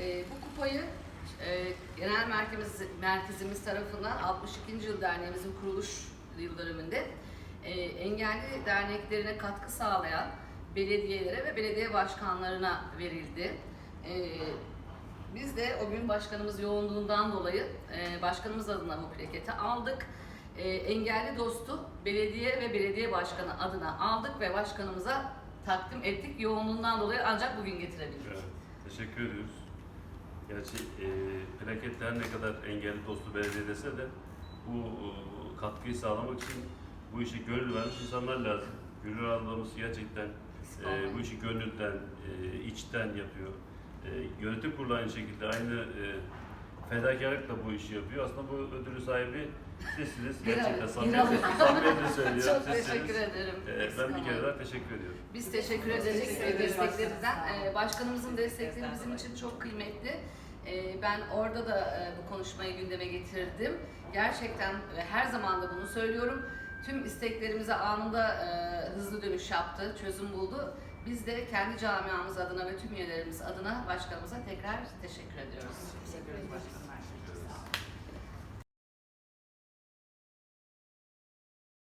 E, bu kupayı e, genel merkezimiz, merkezimiz tarafından 62. yıl derneğimizin kuruluş yıl dönümünde e, engelli derneklerine katkı sağlayan belediyelere ve belediye başkanlarına verildi. E, biz de o gün başkanımız yoğunluğundan dolayı e, başkanımız adına bu plaketi aldık. E, engelli dostu belediye ve belediye başkanı adına aldık ve başkanımıza takdim ettik. Yoğunluğundan dolayı ancak bugün getirebildik. Evet, teşekkür ediyoruz. Gerçi e, plaketler ne kadar engelli dostu belediye dese de bu e, katkıyı sağlamak için bu işi gönül vermiş insanlar lazım. Gönül ablamız gerçekten e, bu işi gönülden, e, içten yapıyor. E, yönetim kurulu aynı şekilde aynı e, fedakarlıkla bu işi yapıyor. Aslında bu ödülü sahibi sizsiniz. Gerçekten samimiyetle, söylüyorum. Çok Sizsiniz. teşekkür ederim. E, ben bir kere daha teşekkür ediyorum. Biz teşekkür ederiz. desteklerinizden. E, Başkanımızın destekleri bizim için çok kıymetli. E, Ben orada da e, bu konuşmayı gündeme getirdim. Gerçekten ve her zaman da bunu söylüyorum. Tüm isteklerimize anında e, hızlı dönüş yaptı, çözüm buldu. Biz de kendi camiamız adına ve tüm üyelerimiz adına başkanımıza tekrar teşekkür ediyoruz.